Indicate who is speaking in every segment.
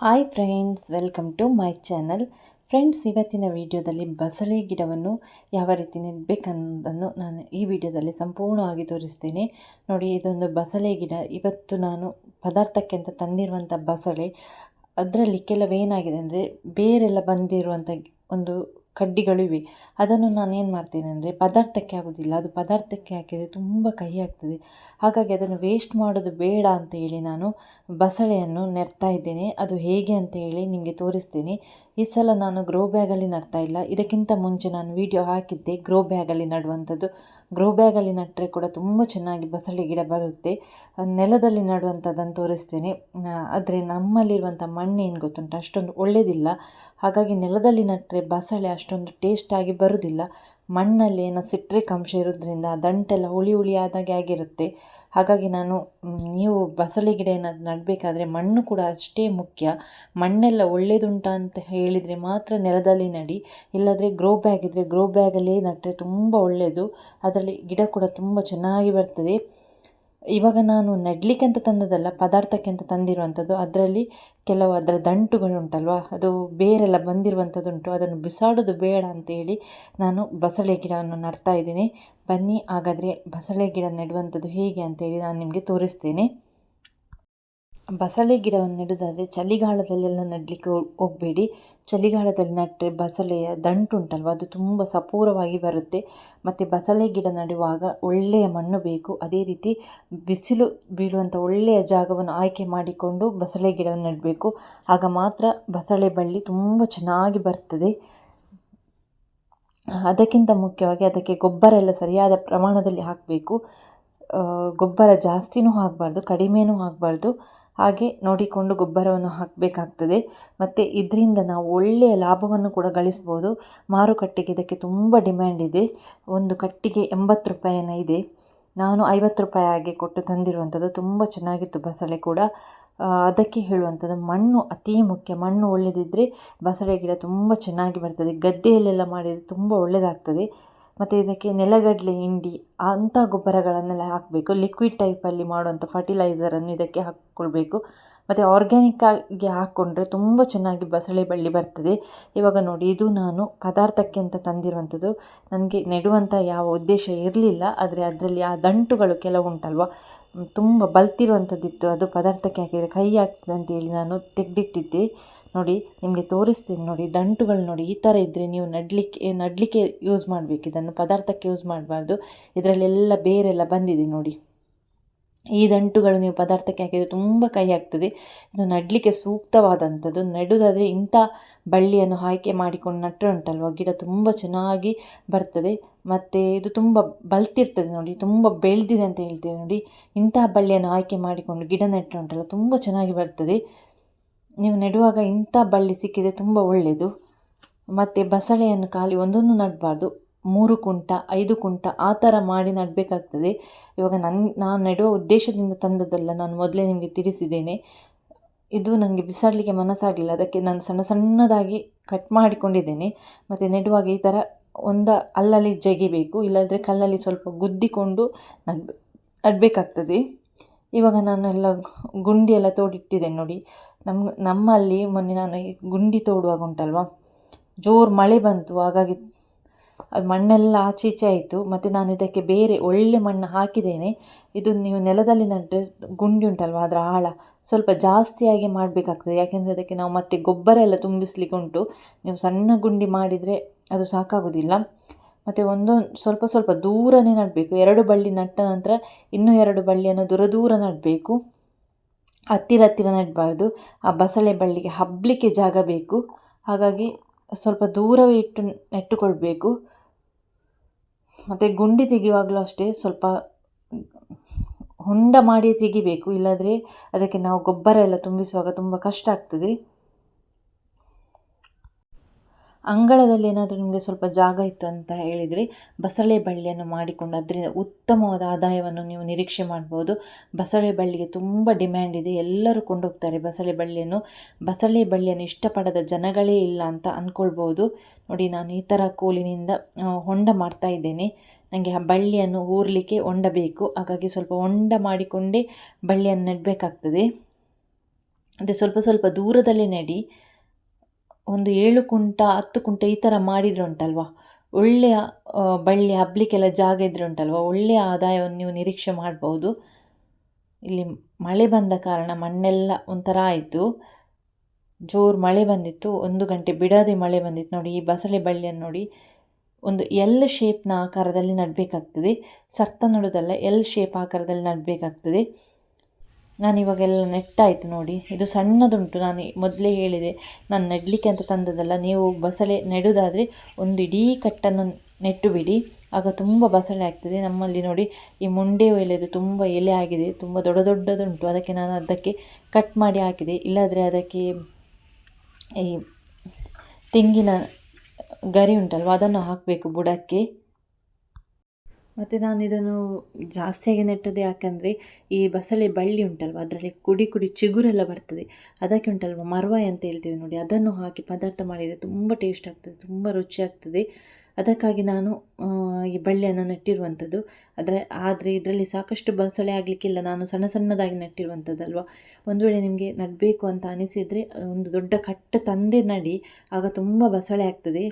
Speaker 1: Hi friends welcome to my channel friends ಇವತ್ತಿನ ವಿಡಿಯೋದಲ್ಲಿ ಬಸಳೆ ಗಿಡವನ್ನು ಯಾವ ರೀತಿ ನೆಡಬೇಕನ್ನೋದನ್ನು ನಾನು ಈ ವಿಡಿಯೋದಲ್ಲಿ ಸಂಪೂರ್ಣವಾಗಿ ತೋರಿಸ್ತೇನೆ. ನೋಡಿ, ಇದೊಂದು ಬಸಳೆ ಗಿಡ. ಇವತ್ತು ನಾನು ಪದಾರ್ಥಕ್ಕೆ ಅಂತ ತಂದಿರುವಂಥ ಬಸಳೆ, ಅದರಲ್ಲಿ ಕೆಲವೇನಾಗಿದೆ ಅಂದರೆ ಬೇರೆಲ್ಲ ಬಂದಿರುವಂಥ ಒಂದು ಕಡ್ಡಿಗಳು ಇವೆ ಅದನ್ನು ನಾನು ಏನು ಮಾಡ್ತೇನೆ ಅಂದರೆ ಪದಾರ್ಥಕ್ಕೆ ಆಗೋದಿಲ್ಲ. ಅದು ಪದಾರ್ಥಕ್ಕೆ ಹಾಕಿದರೆ ತುಂಬ ಕಹಿ ಆಗ್ತದೆ. ಹಾಗಾಗಿ ಅದನ್ನು ವೇಸ್ಟ್ ಮಾಡೋದು ಬೇಡ ಅಂತ ಹೇಳಿ ನಾನು ಬಸಳೆಯನ್ನು ನೆಡ್ತಾ ಇದ್ದೇನೆ. ಅದು ಹೇಗೆ ಅಂತ ಹೇಳಿ ನಿಮಗೆ ತೋರಿಸ್ತೇನೆ. ಈ ಸಲ ನಾನು ಗ್ರೋ ಬ್ಯಾಗಲ್ಲಿ ನಡ್ತಾ ಇಲ್ಲ. ಇದಕ್ಕಿಂತ ಮುಂಚೆ ನಾನು ವಿಡಿಯೋ ಹಾಕಿದ್ದೆ ಗ್ರೋ ಬ್ಯಾಗಲ್ಲಿ ನಡುವಂಥದ್ದು ಗ್ರೋ ಬ್ಯಾಗಲ್ಲಿ ನೆಟ್ಟರೆ ಕೂಡ ತುಂಬ ಚೆನ್ನಾಗಿ ಬಸಳೆ ಗಿಡ ಬರುತ್ತೆ. ನೆಲದಲ್ಲಿ ನೆಡುವಂಥದ್ದನ್ನು ತೋರಿಸ್ತೇನೆ. ಆದರೆ ನಮ್ಮಲ್ಲಿರುವಂಥ ಮಣ್ಣು ಏನು ಗೊತ್ತುಂಟು? ಅಷ್ಟೊಂದು ಒಳ್ಳೆಯದಿಲ್ಲ ಹಾಗಾಗಿ ನೆಲದಲ್ಲಿ ನೆಟ್ಟರೆ ಬಸಳೆ ಅಷ್ಟೊಂದು ಟೇಸ್ಟಾಗಿ ಬರುವುದಿಲ್ಲ ಮಣ್ಣಲ್ಲಿ ಏನೋ ಸಿಟ್ರಿಕ್ ಅಂಶ ಇರೋದ್ರಿಂದ ದಂಟೆಲ್ಲ ಹುಳಿ ಹುಳಿ ಆದಾಗೆ ಆಗಿರುತ್ತೆ. ಹಾಗಾಗಿ ನಾನು ನೀವು ಬಸಳೆ ಗಿಡ ಏನಾದ್ರು ನೆಡಬೇಕಾದ್ರೆ ಮಣ್ಣು ಕೂಡ ಅಷ್ಟೇ ಮುಖ್ಯ. ಮಣ್ಣೆಲ್ಲ ಒಳ್ಳೆಯದುಂಟ ಅಂತ ಹೇಳಿದರೆ ಮಾತ್ರ ನೆಲದಲ್ಲಿ ನಡಿ. ಇಲ್ಲದ್ರೆ ಗ್ರೋ ಬ್ಯಾಗ್ ಇದ್ದರೆ ಗ್ರೋ ಬ್ಯಾಗಲ್ಲೇ ನೆಟ್ಟರೆ ತುಂಬ ಒಳ್ಳೆಯದು ಅದರಲ್ಲಿ ಗಿಡ ಕೂಡ ತುಂಬ ಚೆನ್ನಾಗಿ ಬರ್ತದೆ. ಇವಾಗ ನಾನು ನೆಡಲಿಕ್ಕೆ ಅಂತ ತಂದದಲ್ಲ ಪದಾರ್ಥಕ್ಕೆ ಅಂತ ತಂದಿರುವಂಥದ್ದು, ಅದರಲ್ಲಿ ಕೆಲವು ಅದರ ದಂಟುಗಳುಂಟಲ್ವ? ಅದು ಬೇರೆಲ್ಲ ಬಂದಿರುವಂಥದ್ದುಂಟು. ಅದನ್ನು ಬಿಸಾಡೋದು ಬೇಡ ಅಂತೇಳಿ ನಾನು ಬಸಳೆ ಗಿಡವನ್ನು ನಡ್ತಾ ಇದ್ದೀನಿ. ಬನ್ನಿ, ಹಾಗಾದರೆ ಬಸಳೆ ಗಿಡ ನೆಡುವಂಥದ್ದು ಹೇಗೆ ಅಂತೇಳಿ ನಾನು ನಿಮಗೆ ತೋರಿಸ್ತೇನೆ. ಬಸಳೆ ಗಿಡವನ್ನು ನೆಡೋದಾದರೆ ಚಳಿಗಾಲದಲ್ಲೆಲ್ಲ ನೆಡಲಿಕ್ಕೆ ಹೋಗಬೇಡಿ. ಚಳಿಗಾಲದಲ್ಲಿ ನೆಟ್ಟರೆ ಬಸಳೆಯ ದಂಟುಂಟಲ್ವ? ಅದು ತುಂಬ ಸಪೂರವಾಗಿ ಬರುತ್ತೆ. ಮತ್ತು ಬಸಳೆ ಗಿಡ ನೆಡುವಾಗ ಒಳ್ಳೆಯ ಮಣ್ಣು ಬೇಕು. ಅದೇ ರೀತಿ ಬಿಸಿಲು ಬೀಳುವಂಥ ಒಳ್ಳೆಯ ಜಾಗವನ್ನು ಆಯ್ಕೆ ಮಾಡಿಕೊಂಡು ಬಸಳೆ ಗಿಡವನ್ನು ನೆಡಬೇಕು. ಆಗ ಮಾತ್ರ ಬಸಳೆ ಬಳ್ಳಿ ತುಂಬ ಚೆನ್ನಾಗಿ ಬರ್ತದೆ. ಅದಕ್ಕಿಂತ ಮುಖ್ಯವಾಗಿ ಅದಕ್ಕೆ ಗೊಬ್ಬರ ಎಲ್ಲ ಸರಿಯಾದ ಪ್ರಮಾಣದಲ್ಲಿ ಹಾಕಬೇಕು. ಗೊಬ್ಬರ ಜಾಸ್ತಿನೂ ಆಗಬಾರ್ದು ಕಡಿಮೆನೂ ಹಾಕಬಾರ್ದು. ಹಾಗೆ ನೋಡಿಕೊಂಡು ಗೊಬ್ಬರವನ್ನು ಹಾಕಬೇಕಾಗ್ತದೆ. ಮತ್ತು ಇದರಿಂದ ನಾವು ಒಳ್ಳೆಯ ಲಾಭವನ್ನು ಕೂಡ ಗಳಿಸ್ಬೋದು. ಮಾರುಕಟ್ಟೆಗೆ ಇದಕ್ಕೆ ತುಂಬ ಡಿಮ್ಯಾಂಡ್ ಇದೆ. ಒಂದು ಕಟ್ಟಿಗೆ ಎಂಬತ್ತು ರೂಪಾಯಿನ ಇದೆ. ನಾನು ಐವತ್ತು ರೂಪಾಯಿ ಹಾಗೆ ಕೊಟ್ಟು ತಂದಿರುವಂಥದ್ದು ತುಂಬ ಚೆನ್ನಾಗಿತ್ತು ಬಸಳೆ ಕೂಡ. ಅದಕ್ಕೆ ಹೇಳುವಂಥದ್ದು ಮಣ್ಣು ಅತೀ ಮುಖ್ಯ. ಮಣ್ಣು ಒಳ್ಳೆಯದಿದ್ದರೆ ಬಸಳೆ ಗಿಡ ತುಂಬ ಚೆನ್ನಾಗಿ ಬರ್ತದೆ. ಗದ್ದೆಯಲ್ಲೆಲ್ಲ ಮಾಡಿದರೆ ತುಂಬ ಒಳ್ಳೆಯದಾಗ್ತದೆ ಮತ್ತು ಇದಕ್ಕೆ ನೆಲಗಡಲೆ ಹಿಂಡಿ ಅಂಥ ಗೊಬ್ಬರಗಳನ್ನೆಲ್ಲ ಹಾಕಬೇಕು. ಲಿಕ್ವಿಡ್ ಟೈಪಲ್ಲಿ ಮಾಡುವಂಥ ಫರ್ಟಿಲೈಸರನ್ನು ಇದಕ್ಕೆ ಹಾಕ್ಕೊಳ್ಬೇಕು. ಮತ್ತು ಆರ್ಗ್ಯಾನಿಕ್ಕಾಗಿ ಹಾಕ್ಕೊಂಡ್ರೆ ತುಂಬ ಚೆನ್ನಾಗಿ ಬಸಳೆ ಬಳ್ಳಿ ಬರ್ತದೆ. ಇವಾಗ ನೋಡಿ, ಇದು ನಾನು ಪದಾರ್ಥಕ್ಕೆ ಅಂತ ತಂದಿರುವಂಥದ್ದು. ನನಗೆ ನೆಡುವಂಥ ಯಾವ ಉದ್ದೇಶ ಇರಲಿಲ್ಲ. ಆದರೆ ಅದರಲ್ಲಿ ಆ ದಂಟುಗಳು ಕೆಲವು ಉಂಟಲ್ವ? ತುಂಬ ಬಲ್ತಿರುವಂಥದ್ದಿತ್ತು. ಅದು ಪದಾರ್ಥಕ್ಕೆ ಹಾಕಿದರೆ ಕೈ ಆಗ್ತದೆ ಅಂತೇಳಿ ನಾನು ತೆಗೆದಿಟ್ಟಿದ್ದೆ. ನೋಡಿ, ನಿಮಗೆ ತೋರಿಸ್ತೀನಿ ನೋಡಿ, ದಂಟುಗಳು ನೋಡಿ, ಈ ಥರ ಇದ್ದರೆ ನೀವು ನಡಲಿಕ್ಕೆ ನಡಲಿಕ್ಕೆ ಯೂಸ್ ಮಾಡಬೇಕು. ಇದನ್ನು ಪದಾರ್ಥಕ್ಕೆ ಯೂಸ್ ಮಾಡಬಾರ್ದು. ಇದರಲ್ಲೆಲ್ಲ ಬೇರೆಲ್ಲ ಬಂದಿದೆ ನೋಡಿ. ಈ ದಂಟುಗಳು ನೀವು ಪದಾರ್ಥಕ್ಕೆ ಹಾಕಿದರೆ ತುಂಬ ಕೈ ಆಗ್ತದೆ ಇದು ನಡಲಿಕ್ಕೆ ಸೂಕ್ತವಾದಂಥದ್ದು. ನೆಡುವುದಾದರೆ ಇಂಥ ಬಳ್ಳಿಯನ್ನು ಆಯ್ಕೆ ಮಾಡಿಕೊಂಡು ನಟ್ಟರೆ ಉಂಟಲ್ವ? ಗಿಡ ತುಂಬ ಚೆನ್ನಾಗಿ ಬರ್ತದೆ. ಮತ್ತು ಇದು ತುಂಬ ಬಲ್ತಿರ್ತದೆ ನೋಡಿ. ತುಂಬ ಬೆಳೆದಿದೆ ಅಂತ ಹೇಳ್ತೇವೆ ನೋಡಿ. ಇಂತಹ ಬಳ್ಳಿಯನ್ನು ಆಯ್ಕೆ ಮಾಡಿಕೊಂಡು ಗಿಡ ನೆಟ್ಟರೆ ಉಂಟಲ್ಲ, ತುಂಬ ಚೆನ್ನಾಗಿ ಬರ್ತದೆ. ನೀವು ನೆಡುವಾಗ ಇಂಥ ಬಳ್ಳಿ ಸಿಕ್ಕಿದರೆ ತುಂಬ ಒಳ್ಳೆಯದು ಮತ್ತು ಬಸಳೆಯನ್ನು ಖಾಲಿ ಒಂದೊಂದು ನಡಬಾರ್ದು. ಮೂರು ಕುಂಟ, ಐದು ಕುಂಟ ಆ ಥರ ಮಾಡಿ ನೆಡಬೇಕಾಗ್ತದೆ. ಇವಾಗ ನನ್ನ ನಾನು ನೆಡುವ ಉದ್ದೇಶದಿಂದ ತಂದದ್ದಲ್ಲ, ನಾನು ಮೊದಲೇ ನಿಮಗೆ ತಿಳಿಸಿದ್ದೇನೆ. ಇದು ನನಗೆ ಬಿಸಾಡಲಿಕ್ಕೆ ಮನಸ್ಸಾಗಲಿಲ್ಲ. ಅದಕ್ಕೆ ನಾನು ಸಣ್ಣ ಸಣ್ಣದಾಗಿ ಕಟ್ ಮಾಡಿಕೊಂಡಿದ್ದೇನೆ. ಮತ್ತು ನೆಡುವಾಗ ಈ ಥರ ಒಂದು ಅಲ್ಲಲ್ಲಿ ಜಗಿಬೇಕು, ಇಲ್ಲದ್ರೆ ಕಲ್ಲಲ್ಲಿ ಸ್ವಲ್ಪ ಗುದ್ದಿಕೊಂಡು ನಡ್, ನಡಬೇಕಾಗ್ತದೆ. ಇವಾಗ ನಾನು ಎಲ್ಲ ಗುಂಡಿ ಎಲ್ಲ ತೋಡಿಟ್ಟಿದ್ದೇನೆ ನೋಡಿ. ನಮ್ಮ ನಮ್ಮಲ್ಲಿ ಮೊನ್ನೆ ನಾನು ಗುಂಡಿ ತೋಡುವಾಗ ಉಂಟಲ್ವ? ಜೋರು ಮಳೆ ಬಂತು, ಹಾಗಾಗಿ ಅದು ಮಣ್ಣೆಲ್ಲ ಆಚೀಚೆ ಆಯಿತು. ಮತ್ತು ನಾನು ಇದಕ್ಕೆ ಬೇರೆ ಒಳ್ಳೆ ಮಣ್ಣು ಹಾಕಿದ್ದೇನೆ. ಇದು ನೀವು ನೆಲದಲ್ಲಿ ನೆಟ್ಟರೆ ಗುಂಡಿ ಉಂಟಲ್ವ ಅದರ ಆಳ? ಸ್ವಲ್ಪ ಜಾಸ್ತಿಯಾಗಿ ಮಾಡಬೇಕಾಗ್ತದೆ. ಯಾಕೆಂದರೆ ಅದಕ್ಕೆ ನಾವು ಮತ್ತೆ ಗೊಬ್ಬರ ಎಲ್ಲ ತುಂಬಿಸ್ಲಿಕ್ಕೆ ಉಂಟು. ನೀವು ಸಣ್ಣ ಗುಂಡಿ ಮಾಡಿದರೆ ಅದು ಸಾಕಾಗೋದಿಲ್ಲ. ಮತ್ತು ಒಂದೊಂದು ಸ್ವಲ್ಪ ಸ್ವಲ್ಪ ದೂರನೇ ನೆಡಬೇಕು. ಎರಡು ಬಳ್ಳಿ ನಟ್ಟ ನಂತರ ಇನ್ನೂ ಎರಡು ಬಳ್ಳಿಯನ್ನು ದೂರ ದೂರ ನೆಡಬೇಕು. ಹತ್ತಿರ ಹತ್ತಿರ ನೆಡಬಾರ್ದು. ಆ ಬಸಳೆ ಬಳ್ಳಿಗೆ ಹಬ್ಬಲಿಕ್ಕೆ ಜಾಗ ಬೇಕು. ಹಾಗಾಗಿ ಸ್ವಲ್ಪ ದೂರವೇ ಇಟ್ಟು ನೆಟ್ಟುಕೊಳ್ಬೇಕು. ಮತ್ತು ಗುಂಡಿ ತೆಗೆಯುವಾಗಲೂ ಅಷ್ಟೇ ಸ್ವಲ್ಪ ಹೊಂಡ ಮಾಡಿ ತೆಗಿಬೇಕು. ಇಲ್ಲದ್ರೆ ಅದಕ್ಕೆ ನಾವು ಗೊಬ್ಬರ ಎಲ್ಲ ತುಂಬಿಸುವಾಗ ತುಂಬ ಕಷ್ಟ ಆಗ್ತದೆ. ಅಂಗಳದಲ್ಲಿ ಏನಾದರೂ ನಿಮಗೆ ಸ್ವಲ್ಪ ಜಾಗ ಇತ್ತು ಅಂತ ಹೇಳಿದರೆ, ಬಸಳೆ ಬಳ್ಳಿಯನ್ನು ಮಾಡಿಕೊಂಡು ಅದರಿಂದ ಉತ್ತಮವಾದ ಆದಾಯವನ್ನು ನೀವು ನಿರೀಕ್ಷೆ ಮಾಡ್ಬೋದು. ಬಸಳೆ ಬಳ್ಳಿಗೆ ತುಂಬ ಡಿಮ್ಯಾಂಡ್ ಇದೆ. ಎಲ್ಲರೂ ಕೊಂಡೋಗ್ತಾರೆ ಬಸಳೆ ಬಳ್ಳಿಯನ್ನು. ಬಸಳೆ ಬಳ್ಳಿಯನ್ನು ಇಷ್ಟಪಡದ ಜನಗಳೇ ಇಲ್ಲ ಅಂತ ಅಂದ್ಕೊಳ್ಬೋದು ನೋಡಿ, ನಾನು ಈ ಥರ ಕೋಲಿನಿಂದ ಹೊಂಡ ಮಾಡ್ತಾ ಇದ್ದೇನೆ. ನನಗೆ ಆ ಬಳ್ಳಿಯನ್ನು ಊರಲಿಕ್ಕೆ ಹೊಂಡ ಬೇಕು. ಹಾಗಾಗಿ ಸ್ವಲ್ಪ ಹೊಂಡ ಮಾಡಿಕೊಂಡೇ ಬಳ್ಳಿಯನ್ನು ನೆಡಬೇಕಾಗ್ತದೆ. ಅದೇ ಸ್ವಲ್ಪ ಸ್ವಲ್ಪ ದೂರದಲ್ಲಿ ನೆಡಿ. ಒಂದು ಏಳು ಕುಂಟ, ಹತ್ತು ಕುಂಟ ಈ ಥರ ಮಾಡಿದರೆ ಉಂಟಲ್ವ ಒಳ್ಳೆಯ ಬಳ್ಳಿ ಹಬ್ಬಲಿಕ್ಕೆಲ್ಲ ಜಾಗ ಇದ್ರೆ ಉಂಟಲ್ವ ಒಳ್ಳೆಯ ಆದಾಯವನ್ನು ನೀವು ನಿರೀಕ್ಷೆ ಮಾಡ್ಬೋದು. ಇಲ್ಲಿ ಮಳೆ ಬಂದ ಕಾರಣ ಮಣ್ಣೆಲ್ಲ ಒಂಥರ ಆಯಿತು. ಜೋರು ಮಳೆ ಬಂದಿತ್ತು. ಒಂದು ಗಂಟೆ ಬಿಡದೆ ಮಳೆ ಬಂದಿತ್ತು. ನೋಡಿ, ಈ ಬಸಳೆ ಬಳ್ಳಿಯನ್ನು ನೋಡಿ. ಒಂದು ಎಲ್ ಶೇಪ್ನ ಆಕಾರದಲ್ಲಿ ನೆಡಬೇಕಾಗ್ತದೆ. ಸರ್ತ ನೋಡೋದಲ್ಲ ಎಲ್ ಶೇಪ್ ಆಕಾರದಲ್ಲಿ ನೆಡಬೇಕಾಗ್ತದೆ. ನಾನು ಇವಾಗೆಲ್ಲ ನೆಟ್ಟಾಯಿತು ನೋಡಿ. ಇದು ಸಣ್ಣದುಂಟು. ನಾನು ಮೊದಲೇ ಹೇಳಿದೆ, ನಾನು ನೆಡಲಿಕ್ಕೆ ಅಂತ ತಂದದಲ್ಲ ನೀವು ಬಸಳೆ ನೆಡುವುದಾದರೆ ಒಂದು ಇಡೀ ಕಟ್ಟನ್ನು ನೆಟ್ಟು ಬಿಡಿ ಆಗ ತುಂಬ ಬಸಳೆ ಆಗ್ತದೆ. ನಮ್ಮಲ್ಲಿ ನೋಡಿ ಈ ಮುಂಡೆ ಎಲೆದು ತುಂಬ ಎಲೆ ಆಗಿದೆ. ತುಂಬ ದೊಡ್ಡ ದೊಡ್ಡದುಂಟು. ಅದಕ್ಕೆ ನಾನು ಅದಕ್ಕೆ ಕಟ್ ಮಾಡಿ ಹಾಕಿದೆ. ಇಲ್ಲಾದರೆ ಅದಕ್ಕೆ ಈ ತೆಂಗಿನ ಗರಿ ಉಂಟಲ್ವ? ಅದನ್ನು ಹಾಕಬೇಕು ಬುಡಕ್ಕೆ. ಮತ್ತು ನಾನು ಇದನ್ನು ಜಾಸ್ತಿಯಾಗಿ ನೆಟ್ಟದ್ದು ಯಾಕಂದರೆ ಈ ಬಸಳೆ ಬಳ್ಳಿ ಉಂಟಲ್ವ, ಅದರಲ್ಲಿ ಕುಡಿ ಕುಡಿ ಚಿಗುರೆಲ್ಲ ಬರ್ತದೆ. ಅದಕ್ಕೆ ಉಂಟಲ್ವ ಮರವಾಯಿ ಅಂತ ಹೇಳ್ತೀವಿ ನೋಡಿ. ಅದನ್ನು ಹಾಕಿ ಪದಾರ್ಥ ಮಾಡಿದರೆ ತುಂಬ ಟೇಸ್ಟ್ ಆಗ್ತದೆ, ತುಂಬ ರುಚಿ ಆಗ್ತದೆ. ಅದಕ್ಕಾಗಿ ನಾನು ಈ ಬಳ್ಳಿಯನ್ನು ನೆಟ್ಟಿರುವಂಥದ್ದು. ಅದರ ಆದರೆ ಇದರಲ್ಲಿ ಸಾಕಷ್ಟು ಬಸಳೆ ಆಗಲಿಕ್ಕಿಲ್ಲ ನಾನು ಸಣ್ಣ ಸಣ್ಣದಾಗಿ ನೆಟ್ಟಿರುವಂಥದ್ದಲ್ವ. ಒಂದು ವೇಳೆ ನಿಮಗೆ ನೆಡಬೇಕು ಅಂತ ಅನಿಸಿದರೆ, ಒಂದು ದೊಡ್ಡ ಕಟ್ಟ ತಂದೆ ನಡಿ, ಆಗ ತುಂಬ ಬಸಳೆ ಆಗ್ತದೆ.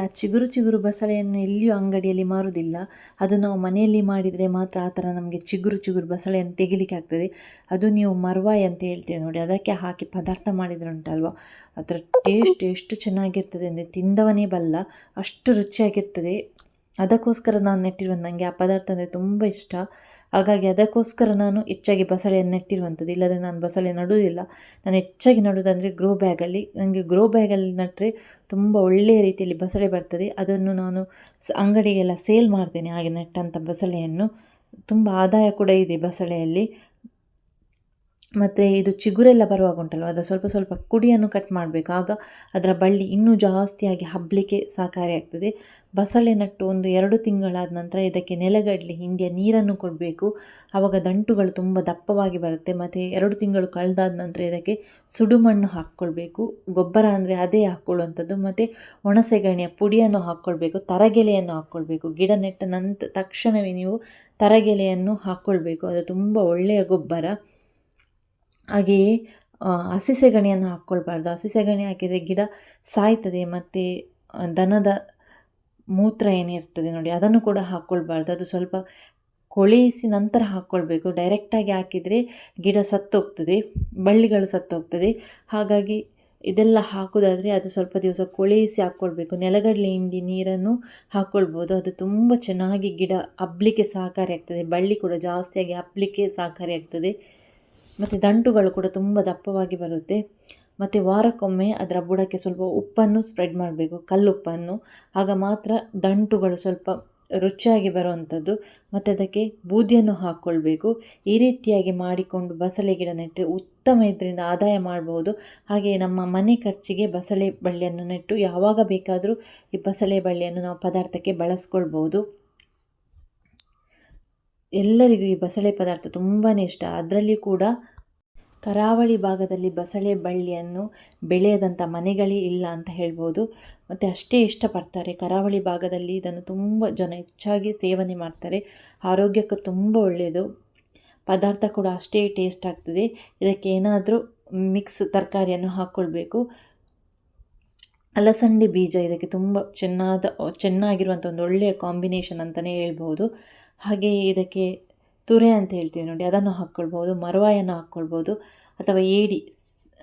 Speaker 1: ಆ ಚಿಗುರು ಚಿಗುರು ಬಸಳೆಯನ್ನು ಎಲ್ಲಿಯೂ ಅಂಗಡಿಯಲ್ಲಿ ಮಾರುವುದಿಲ್ಲ. ಅದು ನಾವು ಮನೆಯಲ್ಲಿ ಮಾಡಿದರೆ ಮಾತ್ರ ಆ ಥರ ನಮಗೆ ಚಿಗುರು ಚಿಗುರು ಬಸಳೆಯನ್ನು ತೆಗಿಲಿಕ್ಕೆ ಆಗ್ತದೆ. ಅದು ನೀವು ಮರ್ವಾಯಿ ಅಂತ ಹೇಳ್ತೀವಿ ನೋಡಿ, ಅದಕ್ಕೆ ಹಾಕಿ ಪದಾರ್ಥ ಮಾಡಿದ್ರು ಉಂಟಲ್ವ ಅದರ ಟೇಸ್ಟ್ ಎಷ್ಟು ಚೆನ್ನಾಗಿರ್ತದೆ ಅಂದರೆ ತಿಂದವನೇ ಬಲ್ಲ, ಅಷ್ಟು ರುಚಿಯಾಗಿರ್ತದೆ. ಅದಕ್ಕೋಸ್ಕರ ನಾನು ನೆಟ್ಟಿರುವಂಥ ನನಗೆ ಆ ಪದಾರ್ಥ ಅಂದರೆ ತುಂಬ ಇಷ್ಟ. ಹಾಗಾಗಿ ಅದಕ್ಕೋಸ್ಕರ ನಾನು ಹೆಚ್ಚಾಗಿ ಬಸಳೆಯನ್ನು ನೆಟ್ಟಿರುವಂಥದ್ದು. ಇಲ್ಲದೆ ನಾನು ಬಸಳೆ ನಡುವುದಿಲ್ಲ. ನಾನು ಹೆಚ್ಚಾಗಿ ನಡುವುದಂದರೆ ಗ್ರೋ ಬ್ಯಾಗಲ್ಲಿ ನನಗೆ ಗ್ರೋ ಬ್ಯಾಗಲ್ಲಿ ನಟ್ಟರೆ ತುಂಬ ಒಳ್ಳೆಯ ರೀತಿಯಲ್ಲಿ ಬಸಳೆ ಬರ್ತದೆ. ಅದನ್ನು ನಾನು ಅಂಗಡಿಗೆಲ್ಲ ಸೇಲ್ ಮಾಡ್ತೇನೆ ಹಾಗೆ ನೆಟ್ಟಂಥ ಬಸಳೆಯನ್ನು. ತುಂಬ ಆದಾಯ ಕೂಡ ಇದೆ ಬಸಳೆಯಲ್ಲಿ. ಮತ್ತು ಇದು ಚಿಗುರೆಲ್ಲ ಬರುವಾಗ ಉಂಟಲ್ವ, ಅದು ಸ್ವಲ್ಪ ಸ್ವಲ್ಪ ಕುಡಿಯನ್ನು ಕಟ್ ಮಾಡಬೇಕು. ಆಗ ಅದರ ಬಳ್ಳಿ ಇನ್ನೂ ಜಾಸ್ತಿಯಾಗಿ ಹಬ್ಬಲಿಕ್ಕೆ ಸಹಕಾರಿಯಾಗ್ತದೆ ಬಸಳೆ ನಟ್ಟು ಒಂದು ಎರಡು ತಿಂಗಳಾದ ನಂತರ ಇದಕ್ಕೆ ನೆಲಗಡಲೆ, ಹಿಂಡಿಯ ನೀರನ್ನು ಕೊಡಬೇಕು. ಆವಾಗ ದಂಟುಗಳು ತುಂಬ ದಪ್ಪವಾಗಿ ಬರುತ್ತೆ. ಮತ್ತು ಎರಡು ತಿಂಗಳು ಕಳೆದಾದ ನಂತರ ಇದಕ್ಕೆ ಸುಡುಮಣ್ಣು ಹಾಕ್ಕೊಳ್ಬೇಕು. ಗೊಬ್ಬರ ಅಂದರೆ ಅದೇ ಹಾಕ್ಕೊಳ್ಳುವಂಥದ್ದು. ಮತ್ತು ಒಣಸೆಗಣಿಯ ಪುಡಿಯನ್ನು ಹಾಕ್ಕೊಳ್ಬೇಕು, ತರಗೆಲೆಯನ್ನು ಹಾಕ್ಕೊಳ್ಬೇಕು. ಗಿಡ ನೆಟ್ಟ ನಂತರ ತಕ್ಷಣವೇ ನೀವು ತರಗೆಲೆಯನ್ನು ಹಾಕ್ಕೊಳ್ಬೇಕು. ಅದು ತುಂಬ ಒಳ್ಳೆಯ ಗೊಬ್ಬರ. ಹಾಗೆಯೇ ಹಸಿ ಸೆಗಣಿಯನ್ನು ಹಾಕ್ಕೊಳ್ಬಾರ್ದು. ಹಸಿ ಸೆಗಣಿ ಹಾಕಿದರೆ ಗಿಡ ಸಾಯ್ತದೆ ಮತ್ತು ದನದ ಮೂತ್ರ ಏನಿರ್ತದೆ ನೋಡಿ, ಅದನ್ನು ಕೂಡ ಹಾಕ್ಕೊಳ್ಬಾರ್ದು. ಅದು ಸ್ವಲ್ಪ ಕೊಳೆಯಿಸಿ ನಂತರ ಹಾಕ್ಕೊಳ್ಬೇಕು. ಡೈರೆಕ್ಟಾಗಿ ಹಾಕಿದರೆ ಗಿಡ ಸತ್ತೋಗ್ತದೆ, ಬಳ್ಳಿಗಳು ಸತ್ತೋಗ್ತದೆ. ಹಾಗಾಗಿ ಇದೆಲ್ಲ ಹಾಕೋದಾದರೆ ಅದು ಸ್ವಲ್ಪ ದಿವಸ ಕೊಳೆಯಿಸಿ ಹಾಕ್ಕೊಳ್ಬೇಕು. ನೆಲಗಡಲೆ ಹಿಂಡಿ ನೀರನ್ನು ಹಾಕ್ಕೊಳ್ಬೋದು. ಅದು ತುಂಬ ಚೆನ್ನಾಗಿ ಗಿಡ ಹಬ್ಬಲಿಕ್ಕೆ ಸಹಕಾರಿಯಾಗ್ತದೆ ಬಳ್ಳಿ ಕೂಡ ಜಾಸ್ತಿಯಾಗಿ ಹಬ್ಬಲಿಕ್ಕೆ ಸಹಕಾರಿಯಾಗ್ತದೆ ಮತ್ತು ದಂಟುಗಳು ಕೂಡ ತುಂಬ ದಪ್ಪವಾಗಿ ಬರುತ್ತೆ. ಮತ್ತು ವಾರಕ್ಕೊಮ್ಮೆ ಅದರ ಬುಡಕ್ಕೆ ಸ್ವಲ್ಪ ಉಪ್ಪನ್ನು ಸ್ಪ್ರೆಡ್ ಮಾಡಬೇಕು, ಕಲ್ಲುಪ್ಪನ್ನು. ಆಗ ಮಾತ್ರ ದಂಟುಗಳು ಸ್ವಲ್ಪ ರುಚಿಯಾಗಿ ಬರುವಂಥದ್ದು. ಮತ್ತು ಅದಕ್ಕೆ ಬೂದಿಯನ್ನು ಹಾಕ್ಕೊಳ್ಬೇಕು. ಈ ರೀತಿಯಾಗಿ ಮಾಡಿಕೊಂಡು ಬಸಳೆ ಗಿಡ ನೆಟ್ಟರೆ ಉತ್ತಮ ಇದರಿಂದ ಆದಾಯ ಮಾಡಬಹುದು ಹಾಗೆ ನಮ್ಮ ಮನೆ ಖರ್ಚಿಗೆ ಬಸಳೆ ಬಳ್ಳಿಯನ್ನು ನೆಟ್ಟು ಯಾವಾಗ ಬೇಕಾದರೂ ಈ ಬಸಳೆ ಬಳ್ಳಿಯನ್ನು ನಾವು ಪದಾರ್ಥಕ್ಕೆ ಬಳಸ್ಕೊಳ್ಬೋದು. ಎಲ್ಲರಿಗೂ ಈ ಬಸಳೆ ಪದಾರ್ಥ ತುಂಬಾ ಇಷ್ಟ. ಅದರಲ್ಲಿ ಕೂಡ ಕರಾವಳಿ ಭಾಗದಲ್ಲಿ ಬಸಳೆ ಬಳ್ಳಿಯನ್ನು ಬೆಳೆಯದಂಥ ಮನೆಗಳೇ ಇಲ್ಲ ಅಂತ ಹೇಳ್ಬೋದು. ಮತ್ತು ಅಷ್ಟೇ ಇಷ್ಟಪಡ್ತಾರೆ. ಕರಾವಳಿ ಭಾಗದಲ್ಲಿ ಇದನ್ನು ತುಂಬ ಜನ ಹೆಚ್ಚಾಗಿ ಸೇವನೆ ಮಾಡ್ತಾರೆ. ಆರೋಗ್ಯಕ್ಕೆ ತುಂಬ ಒಳ್ಳೆಯದು ಪದಾರ್ಥ ಕೂಡ ಅಷ್ಟೇ ಟೇಸ್ಟ್ ಆಗ್ತದೆ. ಇದಕ್ಕೆ ಏನಾದರೂ ಮಿಕ್ಸ್ ತರಕಾರಿಯನ್ನು ಹಾಕ್ಕೊಳ್ಬೇಕು ಅಲಸಂಡೆ ಬೀಜ ಇದಕ್ಕೆ ತುಂಬ ಚೆನ್ನಾದ ಚೆನ್ನಾಗಿರುವಂಥ ಒಂದು ಒಳ್ಳೆಯ ಕಾಂಬಿನೇಷನ್ ಅಂತಲೇ ಹೇಳ್ಬೋದು. ಹಾಗೆಯೇ ಇದಕ್ಕೆ ತುರೆ ಅಂತ ಹೇಳ್ತೀವಿ ನೋಡಿ, ಅದನ್ನು ಹಾಕ್ಕೊಳ್ಬೋದು ಮರವಾಯನ್ನು ಹಾಕ್ಕೊಳ್ಬೋದು ಅಥವಾ ಏಡಿ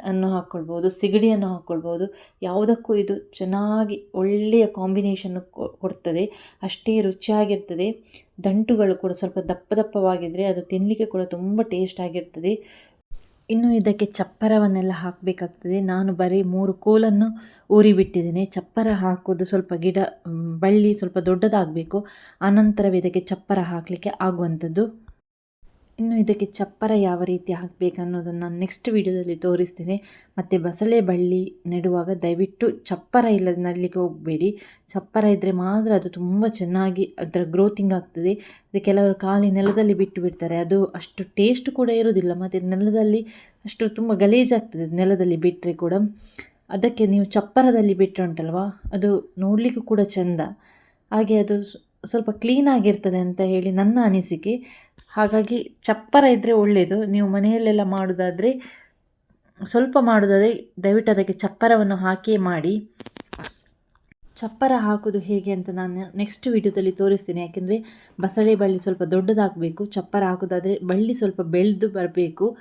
Speaker 1: ಅನ್ನು ಹಾಕ್ಕೊಳ್ಬೋದು ಸಿಗಡಿಯನ್ನು ಹಾಕ್ಕೊಳ್ಬೋದು ಯಾವುದಕ್ಕೂ ಇದು ಚೆನ್ನಾಗಿ ಒಳ್ಳೆಯ ಕಾಂಬಿನೇಷನ್ನು ಕೊಡ್ತದೆ, ಅಷ್ಟೇ ರುಚಿಯಾಗಿರ್ತದೆ, ದಂಟುಗಳು ಕೂಡ ಸ್ವಲ್ಪ ದಪ್ಪ ದಪ್ಪವಾಗಿದ್ದರೆ ಅದು ತಿನ್ನಲಿಕ್ಕೆ ಕೂಡ ತುಂಬ ಟೇಸ್ಟ್ ಆಗಿರ್ತದೆ. ಇನ್ನು ಇದಕ್ಕೆ ಚಪ್ಪರವನ್ನೆಲ್ಲ ಹಾಕಬೇಕಾಗ್ತದೆ. ನಾನು ಬರೀ ಮೂರು ಕೋಲನ್ನು ಊರಿ ಬಿಟ್ಟಿದ್ದೇನೆ ಚಪ್ಪರ ಹಾಕೋದು ಸ್ವಲ್ಪ ಗಿಡ ಬಳ್ಳಿ ಸ್ವಲ್ಪ ದೊಡ್ಡದಾಗಬೇಕು. ಆನಂತರವೇ ಇದಕ್ಕೆ ಚಪ್ಪರ ಹಾಕಲಿಕ್ಕೆ ಆಗುವಂಥದ್ದು. ಇನ್ನು ಇದಕ್ಕೆ ಚಪ್ಪರ ಯಾವ ರೀತಿ ಹಾಕಬೇಕು ಅನ್ನೋದನ್ನು ನಾನು ನೆಕ್ಸ್ಟ್ ವಿಡಿಯೋದಲ್ಲಿ ತೋರಿಸ್ತೇನೆ. ಮತ್ತು ಬಸಳೆ ಬಳ್ಳಿ ನೆಡುವಾಗ ದಯವಿಟ್ಟು ಚಪ್ಪರ ಇಲ್ಲದ ನಡಲಿಕ್ಕೆ ಹೋಗಬೇಡಿ. ಚಪ್ಪರ ಇದ್ದರೆ ಮಾತ್ರ ಅದು ತುಂಬ ಚೆನ್ನಾಗಿ ಅದರ ಗ್ರೋತಿಂಗ್ ಆಗ್ತದೆ. ಅದು ಕೆಲವರು ಖಾಲಿ ನೆಲದಲ್ಲಿ ಬಿಟ್ಟು ಬಿಡ್ತಾರೆ. ಅದು ಅಷ್ಟು ಟೇಸ್ಟ್ ಕೂಡ ಇರೋದಿಲ್ಲ. ಮತ್ತು ನೆಲದಲ್ಲಿ ಅಷ್ಟು ತುಂಬ ಗಲೀಜಾಗ್ತದೆ ನೆಲದಲ್ಲಿ ಬಿಟ್ಟರೆ ಕೂಡ ಅದಕ್ಕೆ ನೀವು ಚಪ್ಪರದಲ್ಲಿ ಬಿಟ್ಟರೆ ಉಂಟಲ್ವಾ? ಅದು ನೋಡಲಿಕ್ಕೂ ಕೂಡ ಚೆಂದ. ಹಾಗೆ ಅದು ಸ್ವಲ್ಪ ಕ್ಲೀನಾಗಿರ್ತದೆ ಅಂತ ಹೇಳಿ ನನ್ನ ಅನಿಸಿಕೆ. ಹಾಗಾಗಿ ಚಪ್ಪರ ಇದ್ದರೆ ಒಳ್ಳೆಯದು ನೀವು ಮನೆಯಲ್ಲೆಲ್ಲ ಮಾಡೋದಾದರೆ, ಸ್ವಲ್ಪ ಮಾಡೋದಾದರೆ ದಯವಿಟ್ಟು ಅದಕ್ಕೆ ಚಪ್ಪರವನ್ನು ಹಾಕಿಯೇ ಮಾಡಿ. ಚಪ್ಪರ ಹಾಕೋದು ಹೇಗೆ ಅಂತ ನಾನು ನೆಕ್ಸ್ಟ್ ವಿಡಿಯೋದಲ್ಲಿ ತೋರಿಸ್ತೀನಿ. ಯಾಕೆಂದರೆ ಬಸಳೆ ಬಳ್ಳಿ ಸ್ವಲ್ಪ ದೊಡ್ಡದಾಗಬೇಕು. ಚಪ್ಪರ ಹಾಕೋದಾದರೆ ಬಳ್ಳಿ ಸ್ವಲ್ಪ ಬೆಳೆದು ಬರಬೇಕು.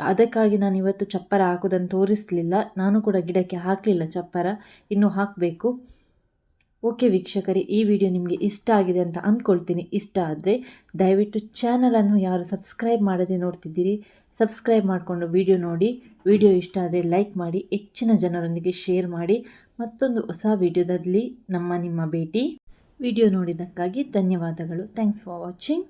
Speaker 1: ಅದಕ್ಕಾಗಿ ನಾನು ಇವತ್ತು ಚಪ್ಪರ ಹಾಕೋದನ್ನು ತೋರಿಸಲಿಲ್ಲ. ನಾನು ಕೂಡ ಗಿಡಕ್ಕೆ ಹಾಕಲಿಲ್ಲ ಚಪ್ಪರ. ಇನ್ನೂ ಹಾಕಬೇಕು. ಓಕೆ ವೀಕ್ಷಕರೇ, ಈ ವಿಡಿಯೋ ನಿಮಗೆ ಇಷ್ಟ ಆಗಿದೆ ಅಂತ ಅಂದ್ಕೊಳ್ತೀನಿ ಇಷ್ಟ ಆದರೆ ದಯವಿಟ್ಟು ಚಾನಲನ್ನು ಯಾರು ಸಬ್ಸ್ಕ್ರೈಬ್ ಮಾಡದೆ ನೋಡ್ತಿದ್ದೀರಿ, ಸಬ್ಸ್ಕ್ರೈಬ್ ಮಾಡಿಕೊಂಡು ವಿಡಿಯೋ ನೋಡಿ. ವಿಡಿಯೋ ಇಷ್ಟ ಆದರೆ ಲೈಕ್ ಮಾಡಿ, ಹೆಚ್ಚಿನ ಜನರೊಂದಿಗೆ ಶೇರ್ ಮಾಡಿ. ಮತ್ತೊಂದು ಹೊಸ ವಿಡಿಯೋದಲ್ಲಿ ನಮ್ಮ ನಿಮ್ಮ ಭೇಟಿ. ವಿಡಿಯೋ ನೋಡಿದ್ದಕ್ಕಾಗಿ ಧನ್ಯವಾದಗಳು. Thanks for watching.